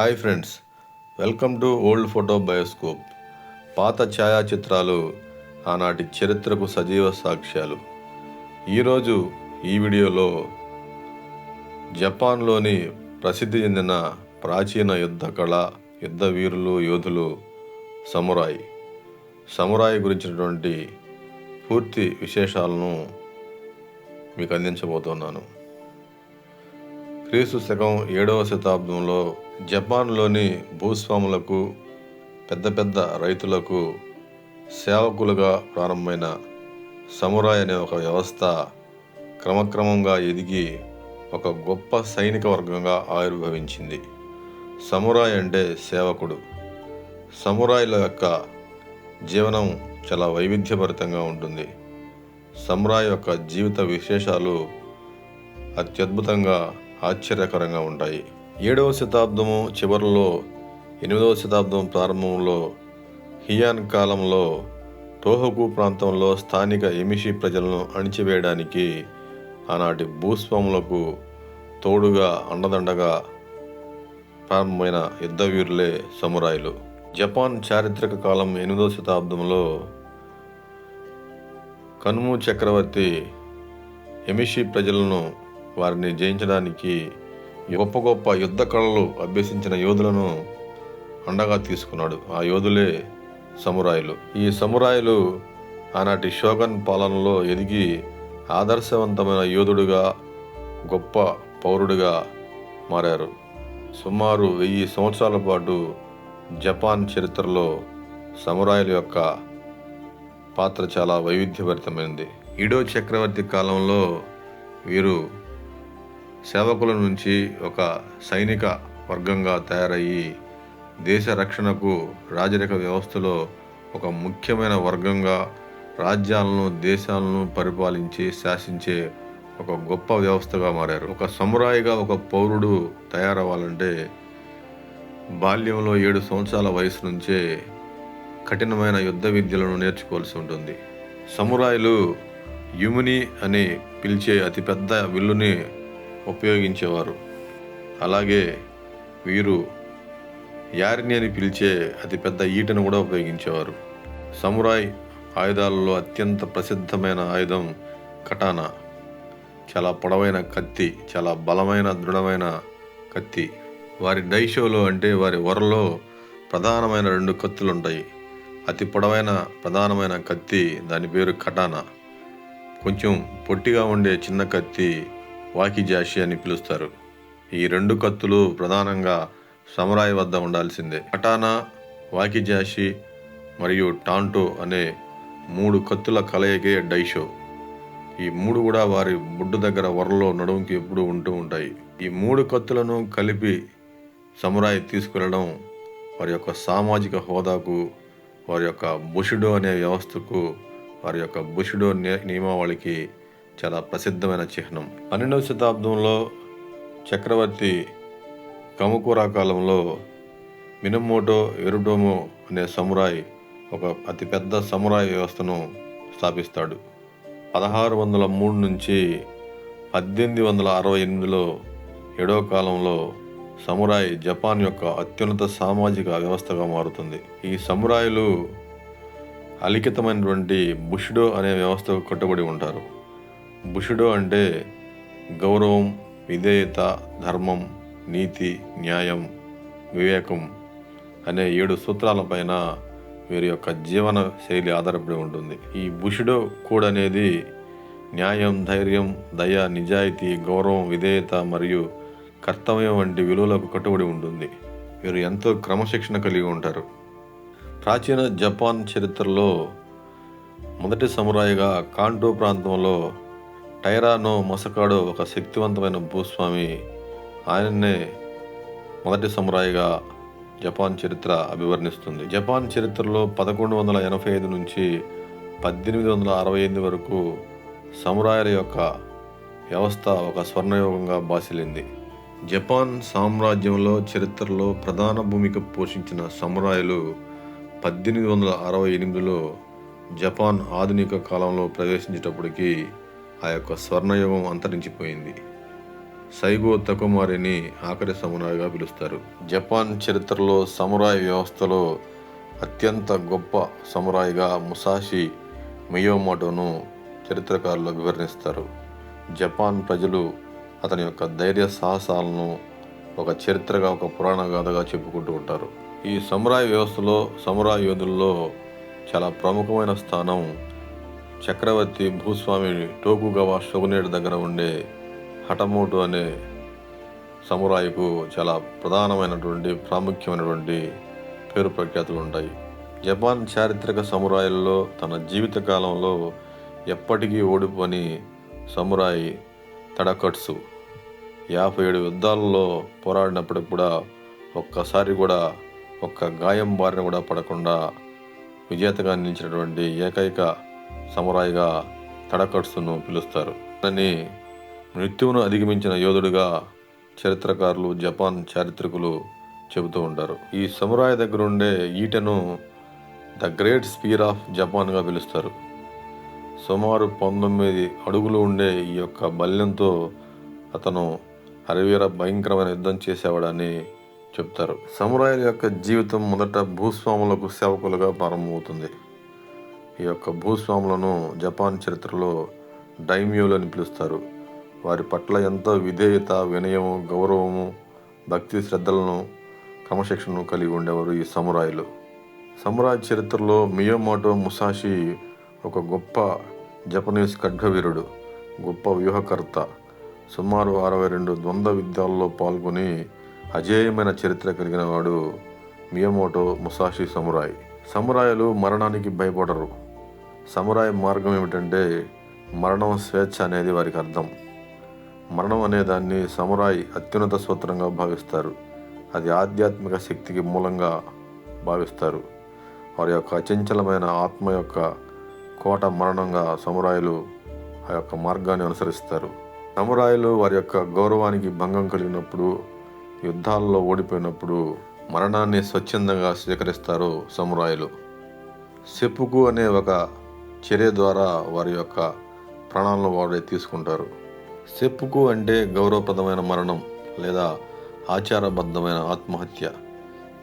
Hi friends welcome to old photo bioscope. పాత ఛాయాచిత్రాలు ఆనాటి చరిత్రకు సజీవ సాక్ష్యాలు. ఈరోజు ఈ వీడియోలో జపాన్లోని ప్రసిద్ధి చెందిన ప్రాచీన యుద్ధ కళ యుద్ధ వీరులు యోధులు సమురాయ్. సమురాయ్ గురించినటువంటి పూర్తి విశేషాలను మీకు అందించబోతున్నాను. క్రీస్తు శకం ఏడవ శతాబ్దంలో జపాన్లోని భూస్వాములకు పెద్ద పెద్ద రైతులకు సేవకులుగా ప్రారంభమైన సమురాయ్ అనే ఒక వ్యవస్థ క్రమక్రమంగా ఎదిగి ఒక గొప్ప సైనిక వర్గంగా ఆవిర్భవించింది. సమురాయ్ అంటే సేవకుడు. సమురాయ్ల యొక్క జీవనం చాలా వైవిధ్యభరితంగా ఉంటుంది. సమురాయ్ యొక్క జీవిత విశేషాలు అత్యద్భుతంగా ఆశ్చర్యకరంగా ఉంటాయి. ఏడవ శతాబ్దము చివరిలో ఎనిమిదవ శతాబ్దం ప్రారంభంలో హియాన్ కాలంలో తోహకు ప్రాంతంలో స్థానిక ఎమిషి ప్రజలను అణిచివేయడానికి ఆనాటి భూస్వాములకు తోడుగా అండదండగా ప్రారంభమైన యుద్ధవీరులే సమురాయిలు. జపాన్ చారిత్రక కాలం ఎనిమిదవ శతాబ్దంలో కనుము చక్రవర్తి ఎమిషి ప్రజలను వారిని జయించడానికి గొప్ప గొప్ప యుద్ధ కళలు అభ్యసించిన యోధులను అండగా తీసుకున్నాడు. ఆ యోధులే సమురాయిలు. ఈ సమురాయిలు ఆనాటి షోగన్ పాలనలో ఎదిగి ఆదర్శవంతమైన యోధుడుగా గొప్ప పౌరుడిగా మారారు. సుమారు వెయ్యి సంవత్సరాల పాటు జపాన్ చరిత్రలో సమురాయిల యొక్క పాత్ర చాలా వైవిధ్యభరితమైనది ఈడో చక్రవర్తి కాలంలో వీరు సేవకుల నుంచి ఒక సైనిక వర్గంగా తయారయ్యి దేశ రక్షణకు రాజరిక వ్యవస్థలో ఒక ముఖ్యమైన వర్గంగా రాజ్యాలను దేశాలను పరిపాలించి శాసించే ఒక గొప్ప వ్యవస్థగా మారారు. ఒక సమురాయిగా ఒక పౌరుడు తయారవ్వాలంటే బాల్యంలో ఏడు సంవత్సరాల వయసు నుంచే కఠినమైన యుద్ధ విద్యలను నేర్చుకోవాల్సి ఉంటుంది. సమురాయిలు యుముని అని పిలిచే అతిపెద్ద విల్లుని ఉపయోగించేవారు. అలాగే వీరు యారిని అని పిలిచే అతిపెద్ద ఈటను కూడా ఉపయోగించేవారు. సమురాయ్ ఆయుధాలలో అత్యంత ప్రసిద్ధమైన ఆయుధం కటానా. చాలా పొడవైన కత్తి చాలా బలమైన దృఢమైన కత్తి. వారి డైషోలో అంటే వారి వరలో ప్రధానమైన రెండు కత్తులు ఉంటాయి అతి పొడవైన ప్రధానమైన కత్తి దాని పేరు కటానా. కొంచెం పొట్టిగా ఉండే చిన్న కత్తి వాకిజాషి అని పిలుస్తారు. ఈ రెండు కత్తులు ప్రధానంగా సమరాయి వద్ద ఉండాల్సిందే. కటానా వాకిజాషి మరియు టాంటో అనే మూడు కత్తుల కలయికే డైషో. ఈ మూడు కూడా వారి బుడ్డు దగ్గర వరలో నడుముకి ఎప్పుడూ ఉంటూ ఉంటాయి. ఈ మూడు కత్తులను కలిపి సమురాయి తీసుకెళ్ళడం వారి యొక్క సామాజిక హోదాకు వారి యొక్క బుషుడో అనే వ్యవస్థకు వారి యొక్క బుషుడో నియమావళికి చాలా ప్రసిద్ధమైన చిహ్నం. పన్నెండవ శతాబ్దంలో చక్రవర్తి కముకురా కాలంలో మినమోటో ఎరుడోమో అనే సమురాయ్ ఒక అతిపెద్ద సమురాయ్ వ్యవస్థను స్థాపిస్తాడు. పదహారు వందల మూడు నుంచి పద్దెనిమిది వందల అరవై ఎనిమిదిలో ఏడో కాలంలో సమురాయ్ జపాన్ యొక్క అత్యున్నత సామాజిక వ్యవస్థగా మారుతుంది. ఈ సమురాయిలు అలిఖితమైనటువంటి బుషిడో అనే వ్యవస్థకు కట్టుబడి ఉంటారు. బుషిడో అంటే గౌరవం విధేయత ధర్మం నీతి న్యాయం వివేకం అనే ఏడు సూత్రాలపైన వీరి యొక్క జీవన శైలి ఆధారపడి ఉంటుంది. ఈ బుషుడో కోడ్ అనేది న్యాయం ధైర్యం దయ నిజాయితీ గౌరవం విధేయత మరియు కర్తవ్యం వంటి విలువలకు కట్టుబడి ఉంటుంది. వీరు ఎంతో క్రమశిక్షణ కలిగి ఉంటారు. ప్రాచీన జపాన్ చరిత్రలో మొదటి సమురాయిగా కాంటో ప్రాంతంలో టైరానో మసకాడో ఒక శక్తివంతమైన భూస్వామి. ఆయన్నే మొదటి సమురాయిగా జపాన్ చరిత్ర అభివర్ణిస్తుంది. జపాన్ చరిత్రలో పదకొండు వందల ఎనభై ఐదు నుంచి పద్దెనిమిది వందల అరవై ఎనిమిది వరకు సమురాయల యొక్క వ్యవస్థ ఒక స్వర్ణయోగంగా బాసిలింది జపాన్ సామ్రాజ్యంలో చరిత్రలో ప్రధాన భూమిక పోషించిన సమురాయలు పద్దెనిమిది వందల అరవై ఎనిమిదిలో జపాన్ ఆధునిక కాలంలో ప్రవేశించేటప్పటికి ఆ యొక్క స్వర్ణయుగం అంతరించిపోయింది. సైగో తకుమారిని ఆఖరి సమురాయిగా పిలుస్తారు. జపాన్ చరిత్రలో సమురాయ్ వ్యవస్థలో అత్యంత గొప్ప సమురాయిగా ముసాషి మియోమోటోను చరిత్రకారులు వివరణిస్తారు జపాన్ ప్రజలు అతని యొక్క ధైర్య సాహసాలను ఒక చరిత్రగా ఒక పురాణ గాథగా చెప్పుకుంటూ ఉంటారు. ఈ సమురాయ్ వ్యవస్థలో సమురాయ్ యోధుల్లో చాలా ప్రముఖమైన స్థానం చక్రవర్తి భూస్వామి టోకుగవా షొగునేడు దగ్గర ఉండే హఠమోటు అనే సమురాయికు చాలా ప్రధానమైనటువంటి ప్రాముఖ్యమైనటువంటి పేరు ప్రఖ్యాతులు ఉంటాయి. జపాన్ చారిత్రక సమురాయిల్లో తన జీవితకాలంలో ఎప్పటికీ ఓడిపోని సమురాయి తడకట్సు యాభై ఏడు యుద్ధాలలో పోరాడినప్పటికి కూడా ఒక్కసారి కూడా ఒక్క గాయం బారిన కూడా పడకుండా విజేతగా నిలిచినటువంటి ఏకైక సమురాయిగా తడకట్సును పిలుస్తారు. అతని మృత్యువును అధిగమించిన యోధుడిగా చరిత్రకారులు జపాన్ చారిత్రకులు చెబుతూ ఉంటారు. ఈ సమురాయి దగ్గర ఉండే ఈటను ద గ్రేట్ స్పీర్ ఆఫ్ జపాన్గా పిలుస్తారు. సుమారు పంతొమ్మిది అడుగులు ఉండే ఈ యొక్క బల్యంతో అతను హరివీర భయంకరమైన యుద్ధం చేసేవాడని చెప్తారు. సమురాయుల యొక్క జీవితం మొదట భూస్వాములకు సేవకులుగా ప్రారంభమవుతుంది. ఈ యొక్క భూస్వాములను జపాన్ చరిత్రలో డైమ్యూలు అని పిలుస్తారు. వారి పట్ల ఎంతో విధేయత వినయము గౌరవము భక్తి శ్రద్ధలను క్రమశిక్షణను కలిగి ఉండేవారు ఈ సమురాయిలు. సమురాయ్ చరిత్రలో మియోమోటో ముసాషి ఒక గొప్ప జపనీస్ ఖడ్గవీరుడు గొప్ప వ్యూహకర్త. సుమారు అరవై రెండు ద్వంద్వ యుద్ధాల్లో పాల్గొని అజేయమైన చరిత్ర కలిగిన వాడు మియమోటో ముసాషి సమురాయ్. సమురాయలు మరణానికి భయపడరు. సమురాయ్ మార్గం ఏమిటంటే మరణం స్వేచ్ఛ అనేది వారికి అర్థం. మరణం అనే దాన్ని సమురాయ్ అత్యున్నత సూత్రంగా భావిస్తారు. అది ఆధ్యాత్మిక శక్తికి మూలంగా భావిస్తారు. వారి యొక్క అచంచలమైన ఆత్మ యొక్క కోట మరణంగా సమురాయులు ఆ యొక్క మార్గాన్ని అనుసరిస్తారు. సమురాయులు వారి యొక్క గౌరవానికి భంగం కలిగినప్పుడు యుద్ధాల్లో ఓడిపోయినప్పుడు మరణాన్ని స్వచ్ఛందంగా స్వీకరిస్తారు సమురాయులు. సెప్పుకు అనే ఒక చర్య ద్వారా వారి యొక్క ప్రాణాలను వాడే తీసుకుంటారు. సెప్పుకు అంటే గౌరవప్రదమైన మరణం లేదా ఆచారబద్ధమైన ఆత్మహత్య.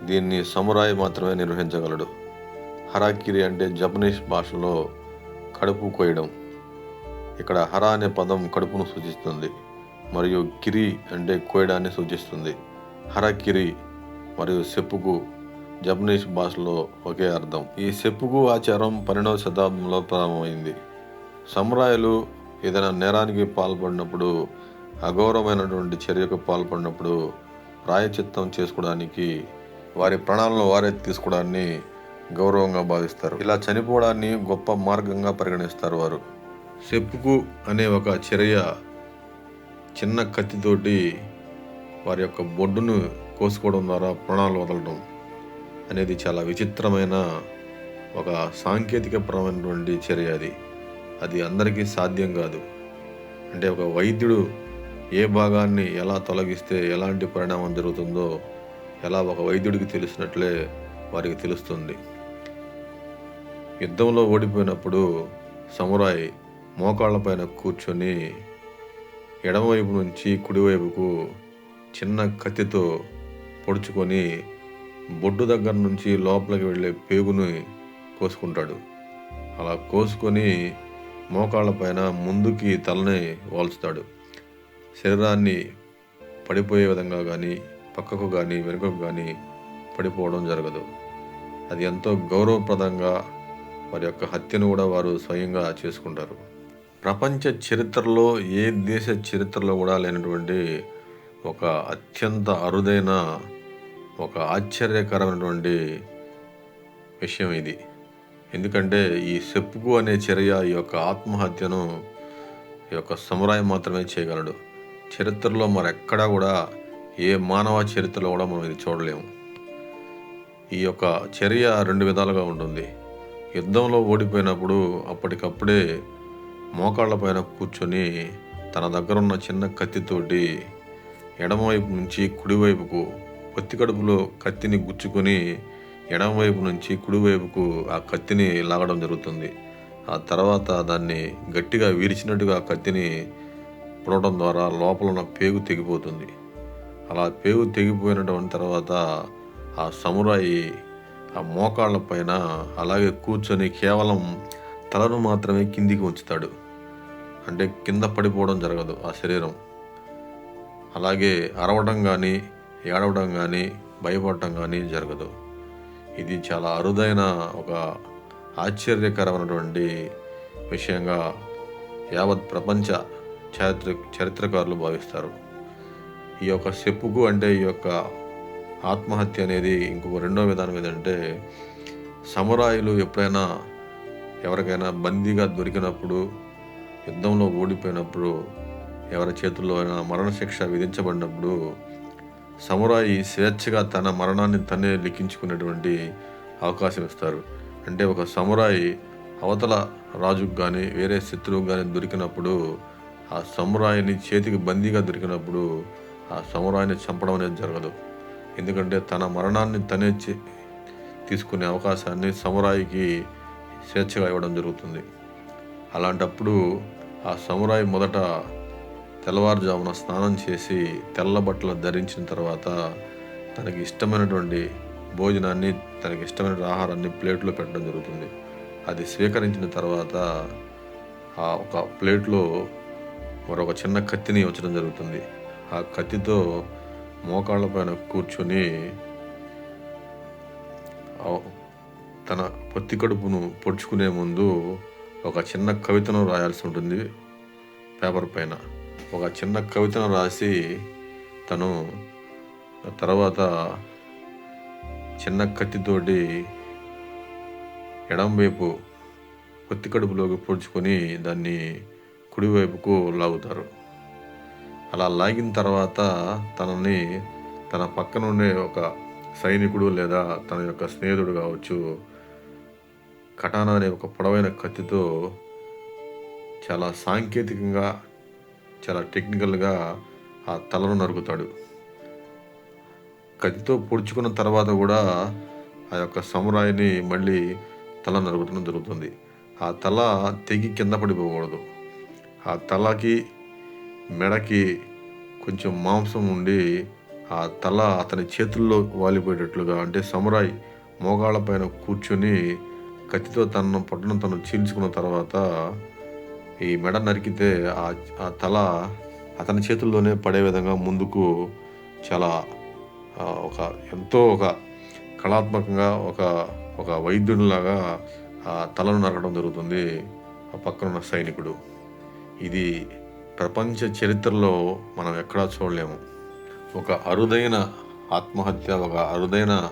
దీన్ని సమురాయి మాత్రమే నిర్వహించగలడు. హరాకిరి అంటే జపనీస్ భాషలో కడుపు కోయడం. ఇక్కడ హర అనే పదం కడుపును సూచిస్తుంది మరియు కిరి అంటే కోయడాన్ని సూచిస్తుంది. హరకిరి మరియు సెప్పుకు జపనీస్ భాషలో ఒకే అర్థం. ఈ సెప్పుకు ఆచారం పన్నెండవ శతాబ్దంలో ప్రారంభమైంది. సమురాయులు ఏదైనా నేరానికి పాల్పడినప్పుడు అగౌరవమైనటువంటి చర్యకు పాల్పడినప్పుడు ప్రాయచిత్తం చేసుకోవడానికి వారి ప్రాణాలను వారే తీసుకోవడాన్ని గౌరవంగా భావిస్తారు. ఇలా చనిపోవడాన్ని గొప్ప మార్గంగా పరిగణిస్తారు వారు. సెప్పుకు అనే ఒక చర్య చిన్న కత్తితోటి వారి యొక్క బొడ్డును కోసుకోవడం ద్వారా ప్రాణాలు వదలడం. అనేది చాలా విచిత్రమైన ఒక సాంకేతికపరమైనటువంటి చర్య అది. అది అందరికీ సాధ్యం కాదు. అంటే ఒక వైద్యుడు ఏ భాగాన్ని ఎలా తొలగిస్తే ఎలాంటి పరిణామం జరుగుతుందో ఎలా ఒక వైద్యుడికి తెలిసినట్లే వారికి తెలుస్తుంది. యుద్ధంలో ఓడిపోయినప్పుడు సమురాయ్ మోకాళ్ళపైన కూర్చొని ఎడమవైపు నుంచి కుడివైపుకు చిన్న కత్తితో పొడుచుకొని బొడ్డు దగ్గర నుంచి లోపలికి వెళ్ళే పేగుని కోసుకుంటాడు. అలా కోసుకొని మోకాళ్ళపైన ముందుకి తలని వాల్చుతాడు. శరీరాన్ని పడిపోయే విధంగా కానీ పక్కకు కానీ వెనుకకు కానీ పడిపోవడం జరగదు. అది ఎంతో గౌరవప్రదంగా వారి యొక్క హత్యను కూడా వారు స్వయంగా చేసుకుంటారు. ప్రపంచ చరిత్రలో ఏ దేశ చరిత్రలో కూడా లేనటువంటి ఒక అత్యంత అరుదైన ఒక ఆశ్చర్యకరమైనటువంటి విషయం ఇది. ఎందుకంటే ఈ సెప్పుకు అనే చర్య ఈ యొక్క ఆత్మహత్యను ఈ యొక్క సమురాయి మాత్రమే చేయగలడు. చరిత్రలో మరెక్కడా కూడా ఏ మానవ చరిత్రలో కూడా మనం ఇది చూడలేము. ఈ యొక్క చర్య రెండు విధాలుగా ఉంటుంది. యుద్ధంలో ఓడిపోయినప్పుడు అప్పటికప్పుడే మోకాళ్ళపైన కూర్చొని తన దగ్గర ఉన్న చిన్న కత్తితోటి ఎడమవైపు నుంచి కుడివైపుకు కడుపులో కత్తిని గుచ్చుకొని ఎడమవైపు నుంచి కుడివైపుకు ఆ కత్తిని లాగడం జరుగుతుంది. ఆ తర్వాత దాన్ని గట్టిగా విరిచినట్టుగా ఆ కత్తిని పుడవడం ద్వారా లోపల ఉన్న పేగు తెగిపోతుంది. అలా పేగు తెగిపోయినటువంటి తర్వాత ఆ సమురాయి ఆ మోకాళ్ళ పైన అలాగే కూర్చొని కేవలం తలను మాత్రమే కిందికి ఉంచుతాడు. అంటే కింద పడిపోవడం జరగదు ఆ శరీరం. అలాగే అరవడం కానీ ఏడవడం కానీ భయపడటం కానీ జరగదు. ఇది చాలా అరుదైన ఒక ఆశ్చర్యకరమైనటువంటి విషయంగా యావత్ ప్రపంచ చారిత్ర చరిత్రకారులు భావిస్తారు. ఈ యొక్క సెప్పుకు అంటే ఈ యొక్క ఆత్మహత్య అనేది ఇంకొక రెండో విధానం ఏంటంటే సమురాయిలు ఎప్పుడైనా ఎవరికైనా బందీగా దొరికినప్పుడు యుద్ధంలో ఓడిపోయినప్పుడు ఎవరి చేతుల్లో అయినా మరణశిక్ష విధించబడినప్పుడు సమురాయి స్వేచ్ఛగా తన మరణాన్ని తనే లిఖించుకునేటువంటి అవకాశం ఇస్తారు. అంటే ఒక సమురాయి అవతల రాజుకు కానీ వేరే శత్రువుకు కానీ దొరికినప్పుడు ఆ సమురాయిని చేతికి బందీగా దొరికినప్పుడు ఆ సమురాయిని చంపడం అనేది జరగదు. ఎందుకంటే తన మరణాన్ని తనే తీసుకునే అవకాశాన్ని సమురాయికి స్వేచ్ఛగా ఇవ్వడం జరుగుతుంది. అలాంటప్పుడు ఆ సమురాయి మొదట తెల్లవారుజామున స్నానం చేసి తెల్ల బట్టలు ధరించిన తర్వాత తనకి ఇష్టమైనటువంటి భోజనాన్ని తనకి ఇష్టమైన ఆహారాన్ని ప్లేట్లో పెట్టడం జరుగుతుంది. అది స్వీకరించిన తర్వాత ఆ ఒక ప్లేట్లో మరొక చిన్న కత్తిని ఉంచడం జరుగుతుంది. ఆ కత్తితో మోకాళ్ళ పైన కూర్చొని తన పొత్తి కడుపును పొడుచుకునే ముందు ఒక చిన్న కవితను రాయాల్సి ఉంటుంది పేపర్ పైన. ఒక చిన్న కవితను రాసి తను తర్వాత చిన్న కత్తితోటి ఎడంవైపు కొత్తి కడుపులోకి పొడుచుకొని దాన్ని కుడివైపుకు లాగుతారు. అలా లాగిన తర్వాత తనని తన పక్కన ఉండే ఒక సైనికుడు లేదా తన యొక్క స్నేహితుడు కావచ్చు కటానా అనే ఒక పొడవైన కత్తితో చాలా సాంకేతికంగా చాలా టెక్నికల్గా ఆ తలను నరుకుతాడు. కత్తితో పొడుచుకున్న తర్వాత కూడా ఆ యొక్క సమురాయిని మళ్ళీ తల నరుగుతడం జరుగుతుంది. ఆ తల తెగి కింద పడిపోకూడదు. ఆ తలకి మెడకి కొంచెం మాంసం ఉండి ఆ తల అతని చేతుల్లో వాలిపోయేటట్లుగా అంటే సమురాయి మోగాళ్ళ పైన కూర్చొని కత్తితో తనను పొట్టను తను చీల్చుకున్న తర్వాత ఈ మెడ నరికితే ఆ తల అతని చేతుల్లోనే పడే విధంగా ముందుకు చాలా ఒక ఎంతో ఒక కళాత్మకంగా ఒక ఒక వైద్యునిలాగా ఆ తలను నరకడం జరుగుతుంది ఆ పక్కనున్న సైనికుడు. ఇది ప్రపంచ చరిత్రలో మనం ఎక్కడా చూడలేము. ఒక అరుదైన ఆత్మహత్య ఒక అరుదైన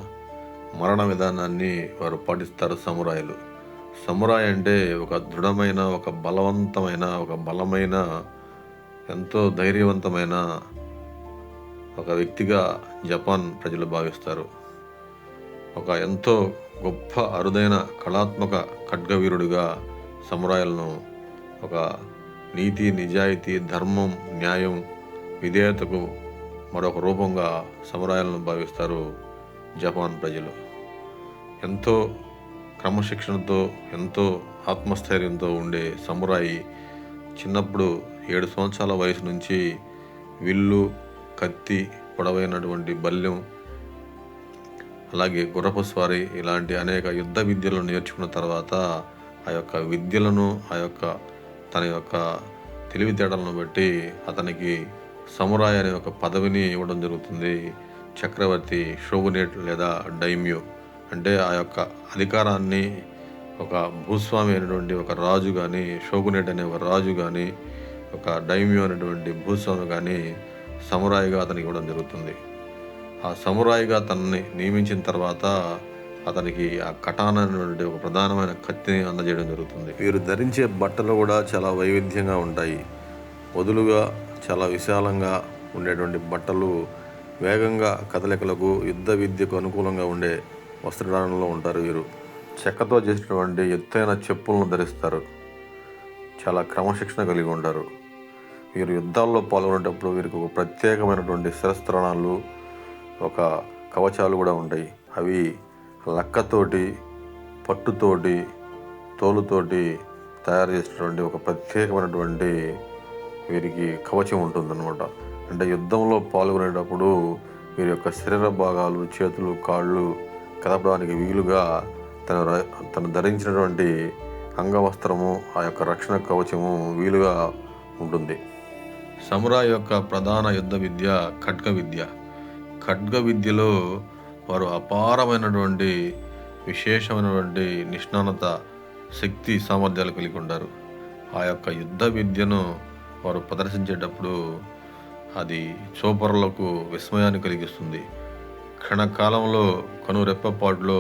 మరణ విధానాన్ని వారు పాటిస్తారు సమురాయలు. సమురాయ్ అంటే ఒక దృఢమైన ఒక బలవంతమైన ఒక బలమైన ఎంతో ధైర్యవంతమైన ఒక వ్యక్తిగా జపాన్ ప్రజలు భావిస్తారు. ఒక ఎంతో గొప్ప అరుదైన కళాత్మక ఖడ్గవీరుడిగా సమురాయలను ఒక నీతి నిజాయితీ ధర్మం న్యాయం విధేయతకు మరొక రూపంగా సమురాయాలను భావిస్తారు జపాన్ ప్రజలు. ఎంతో క్రమశిక్షణతో ఎంతో ఆత్మస్థైర్యంతో ఉండే సమురాయి చిన్నప్పుడు ఏడు సంవత్సరాల వయసు నుంచి విల్లు కత్తి పొడవైనటువంటి బల్యం అలాగే గుర్రపు స్వారీ ఇలాంటి అనేక యుద్ధ విద్యలను నేర్చుకున్న తర్వాత ఆ యొక్క విద్యలను ఆ యొక్క తన యొక్క తెలివితేటలను బట్టి అతనికి సమురాయ్ అనే ఒక పదవిని ఇవ్వడం జరుగుతుంది. చక్రవర్తి షోగునేట్ లేదా డైమ్యూ. అంటే ఆ యొక్క అధికారాన్ని ఒక భూస్వామి అయినటువంటి ఒక రాజు కానీ షోగునేట్ అనే ఒక రాజు కానీ ఒక డైమ్యూ అనేటువంటి భూస్వామి కానీ సమురాయిగా అతనికి ఇవ్వడం జరుగుతుంది. ఆ సమురాయిగా తనని నియమించిన తర్వాత అతనికి ఆ కటాన అనేటువంటి ఒక ప్రధానమైన కత్తిని అందజేయడం జరుగుతుంది. వీరు ధరించే బట్టలు కూడా చాలా వైవిధ్యంగా ఉంటాయి. వదులుగా చాలా విశాలంగా ఉండేటువంటి బట్టలు వేగంగా కదలికలకు యుద్ధ విద్యకు అనుకూలంగా ఉండే వస్త్రధారణలో ఉంటారు వీరు. చెక్కతో చేసినటువంటి ఎత్తైన చెప్పులను ధరిస్తారు. చాలా క్రమశిక్షణ కలిగి ఉంటారు. వీరు యుద్ధాల్లో పాల్గొనేటప్పుడు వీరికి ఒక ప్రత్యేకమైనటువంటి శిరస్త్రాణాలు ఒక కవచాలు కూడా ఉంటాయి. అవి లక్కతోటి పట్టుతోటి తోలుతోటి తయారు చేసినటువంటి ఒక ప్రత్యేకమైనటువంటి వీరికి కవచం ఉంటుందన్నమాట. అంటే యుద్ధంలో పాల్గొనేటప్పుడు వీరి యొక్క శరీర భాగాలు చేతులు కాళ్ళు కదపడానికి వీలుగా తన ర- తను ధరించినటువంటి అంగవస్త్రము ఆ యొక్క రక్షణ కవచము వీలుగా ఉంటుంది. సమురా యొక్క ప్రధాన యుద్ధ విద్య ఖడ్గ విద్య. ఖడ్గ విద్యలో వారు అపారమైనటువంటి విశేషమైనటువంటి నిష్ణానత శక్తి సామర్థ్యాలు కలిగి ఉంటారు. ఆ యొక్క యుద్ధ విద్యను వారు ప్రదర్శించేటప్పుడు అది చూపరులకు విస్మయాన్ని కలిగిస్తుంది. క్షణకాలంలో కనురెప్పపాటులో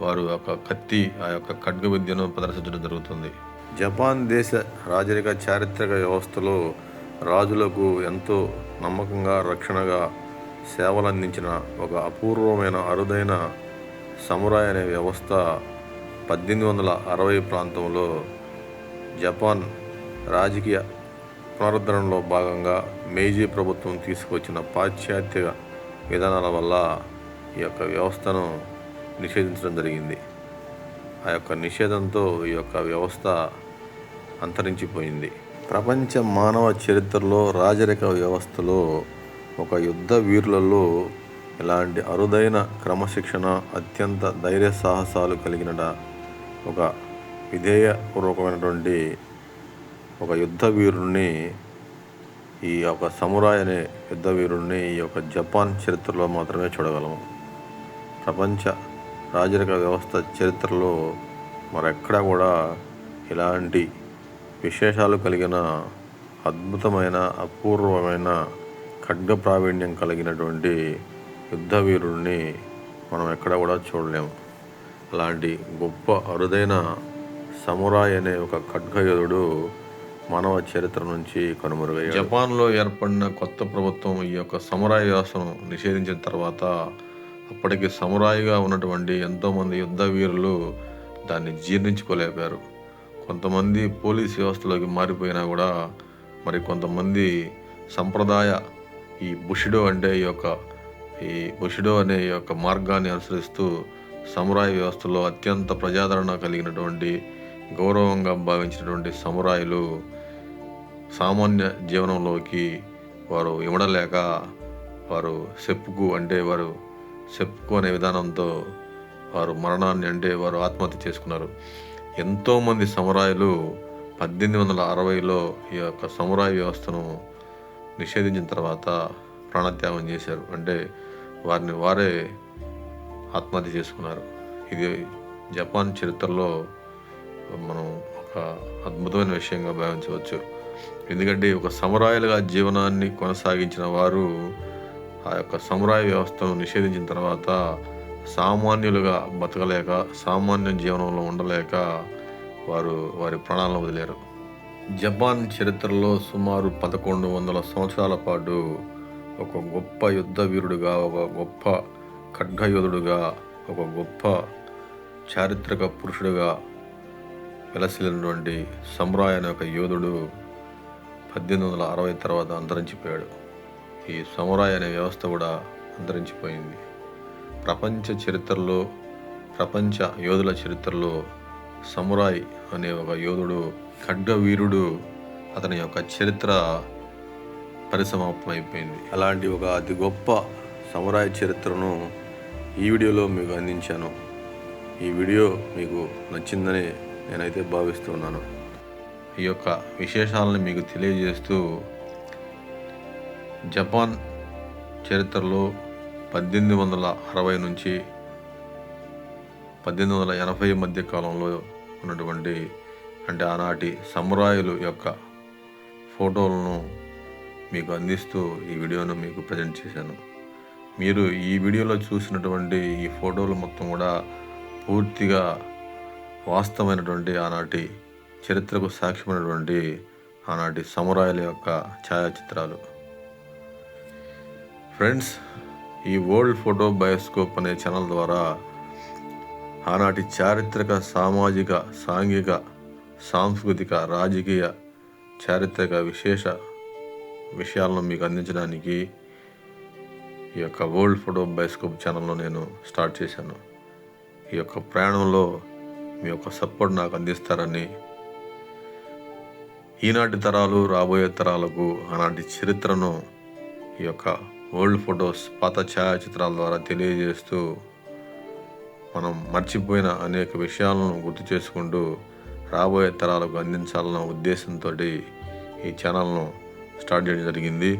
వారు ఒక కత్తి ఆ యొక్క ఖడ్గ విద్యను ప్రదర్శించడం జరుగుతుంది. జపాన్ దేశ రాజరిక చారిత్రక వ్యవస్థలో రాజులకు ఎంతో నమ్మకంగా రక్షణగా సేవలు అందించిన ఒక అపూర్వమైన అరుదైన సమురాయ్ అనే వ్యవస్థ పద్దెనిమిది వందల అరవై ప్రాంతంలో జపాన్ రాజకీయ పునరుద్ధరణలో భాగంగా మేజీ ప్రభుత్వం తీసుకొచ్చిన పాశ్చాత్య విధానాల వల్ల ఈ యొక్క వ్యవస్థను నిషేధించడం జరిగింది. ఆ యొక్క నిషేధంతో ఈ యొక్క వ్యవస్థ అంతరించిపోయింది. ప్రపంచ మానవ చరిత్రలో రాజరిక వ్యవస్థలో ఒక యుద్ధ వీరులలో ఇలాంటి అరుదైన క్రమశిక్షణ అత్యంత ధైర్య సాహసాలు కలిగిన ఒక విధేయపూర్వకమైనటువంటి ఒక యుద్ధ వీరుణ్ణి ఈ యొక్క సమురాయ్ అనే యుద్ధ వీరుణ్ణి ఈ యొక్క జపాన్ చరిత్రలో మాత్రమే చూడగలము. ప్రపంచ రాజరిక వ్యవస్థ చరిత్రలో మరెక్కడా కూడా ఇలాంటి విశేషాలు కలిగిన అద్భుతమైన అపూర్వమైన ఖడ్గ ప్రావీణ్యం కలిగినటువంటి యుద్ధ వీరుడిని మనం ఎక్కడ కూడా చూడలేము. అలాంటి గొప్ప అరుదైన సమురాయ్ అనే ఒక ఖడ్గయోధుడు మానవ చరిత్ర నుంచి కనుమరుగయ్యాయి జపాన్లో ఏర్పడిన కొత్త ప్రభుత్వం ఈ యొక్క సమురాయ్ వ్యవస్థను నిషేధించిన తర్వాత అప్పటికి సమురాయిగా ఉన్నటువంటి ఎంతోమంది యుద్ధ వీరులు దాన్ని జీర్ణించుకోలేపారు. కొంతమంది పోలీస్ వ్యవస్థలోకి మారిపోయినా కూడా మరి కొంతమంది సంప్రదాయ ఈ బుషిడో అంటే ఈ యొక్క ఈ బుషిడో అనే ఈ యొక్క మార్గాన్ని అనుసరిస్తూ సమురాయి వ్యవస్థలో అత్యంత ప్రజాదరణ కలిగినటువంటి గౌరవంగా భావించినటువంటి సమురాయిలు సామాన్య జీవనంలోకి వారు ఇవ్వడలేక వారు సెప్పుకు అంటే వారు సెప్పుకు అనే విధానంతో వారు మరణాన్ని అంటే వారు ఆత్మహత్య చేసుకున్నారు. ఎంతోమంది సమరాయులు పద్దెనిమిది వందల అరవైలో ఈ యొక్క సమురాయ వ్యవస్థను నిషేధించిన తర్వాత ప్రాణత్యాగం చేశారు. అంటే వారిని వారే ఆత్మహత్య చేసుకున్నారు. ఇది జపాన్ చరిత్రలో మనం ఒక అద్భుతమైన విషయంగా భావించవచ్చు. ఎందుకంటే ఒక సమరాయలుగా జీవనాన్ని కొనసాగించిన వారు ఆ యొక్క సమురాయ వ్యవస్థను నిషేధించిన తర్వాత సామాన్యులుగా బతకలేక సామాన్య జీవనంలో ఉండలేక వారు వారి ప్రాణాలను వదిలేరు. జపాన్ చరిత్రలో సుమారు పదకొండు వందల సంవత్సరాల పాటు ఒక గొప్ప యుద్ధ వీరుడుగా ఒక గొప్ప ఖడ్గయోధుడుగా ఒక గొప్ప చారిత్రక పురుషుడుగా వెలసిలినటువంటి సమ్రాయ్ అనే ఒక యోధుడు పద్దెనిమిది వందల అరవై తర్వాత అంతరించిపోయాడు ఈ సమురాయ్ అనే వ్యవస్థ కూడా అంతరించిపోయింది. ప్రపంచ చరిత్రలో ప్రపంచ యోధుల చరిత్రలో సమురాయ్ అనే ఒక యోధుడు ఖడ్గవీరుడు అతని యొక్క చరిత్ర పరిసమాప్తమైపోయింది. అలాంటి ఒక అతి గొప్ప సమురాయ్ చరిత్రను ఈ వీడియోలో మీకు అందించాను. ఈ వీడియో మీకు నచ్చిందని నేనైతే భావిస్తున్నాను. ఈ యొక్క విశేషాలను మీకు తెలియజేస్తూ జపాన్ చరిత్రలో పద్దెనిమిది వందల అరవై నుంచి పద్దెనిమిది వందల ఎనభై మధ్య కాలంలో ఉన్నటువంటి అంటే ఆనాటి సమురాయులు యొక్క ఫోటోలను మీకు అందిస్తూ ఈ వీడియోను మీకు ప్రజెంట్ చేశాను. మీరు ఈ వీడియోలో చూసినటువంటి ఈ ఫోటోలు మొత్తం కూడా పూర్తిగా వాస్తవమైనటువంటి ఆనాటి చరిత్రకు సాక్ష్యమైనటువంటి ఆనాటి సమురాయల యొక్క ఛాయాచిత్రాలు. ఫ్రెండ్స్ ఈ వరల్డ్ ఫోటో బయోస్కోప్ అనే ఛానల్ ద్వారా ఆనాటి చారిత్రక సామాజిక సాంఘిక సాంస్కృతిక రాజకీయ చారిత్రక విశేష విషయాలను మీకు అందించడానికి ఈ యొక్క వరల్డ్ ఫోటో బయోస్కోప్ ఛానల్ను నేను స్టార్ట్ చేశాను. ఈ యొక్క ప్రయాణంలో మీ యొక్క సపోర్ట్ నాకు అందిస్తారని ఈనాటి తరాలు రాబోయే తరాలకు అలాంటి చరిత్రను ఈ యొక్క ఓల్డ్ ఫొటోస్ పాత ఛాయాచిత్రాల ద్వారా తెలియజేస్తూ మనం మర్చిపోయిన అనేక విషయాలను గుర్తు చేసుకుంటూ రాబోయే తరాలకు అందించాలన్న ఉద్దేశంతో ఈ ఛానల్ను స్టార్ట్ చేయడం జరిగింది.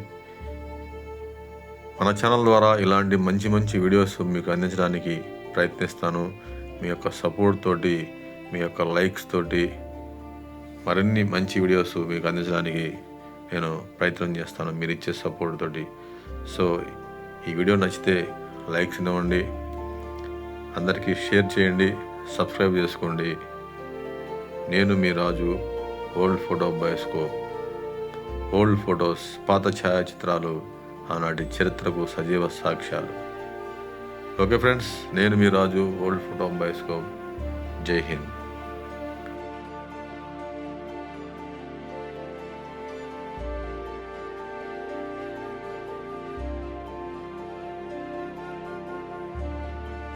మన ఛానల్ ద్వారా ఇలాంటి మంచి మంచి వీడియోస్ మీకు అందించడానికి ప్రయత్నిస్తాను. మీ యొక్క సపోర్ట్ తోటి మీ యొక్క లైక్స్ తోటి మరిన్ని మంచి వీడియోస్ మీకు అందించడానికి నేను ప్రయత్నం చేస్తాను మీరు ఇచ్చే సపోర్ట్ తోటి. సో ఈ వీడియో నచ్చితే లైక్స్ ఇవ్వండి. అందరికీ షేర్ చేయండి సబ్స్క్రైబ్ చేసుకోండి. నేను మీ Raju old photo bioscope old photos పాత ఛాయాచిత్రాలు ఆనాటి చరిత్రకు సజీవ సాక్ష్యాలు. ఓకే ఫ్రెండ్స్ నేను మీ రాజు ఓల్డ్ ఫోటో బయోస్కోప్ జై హింద్.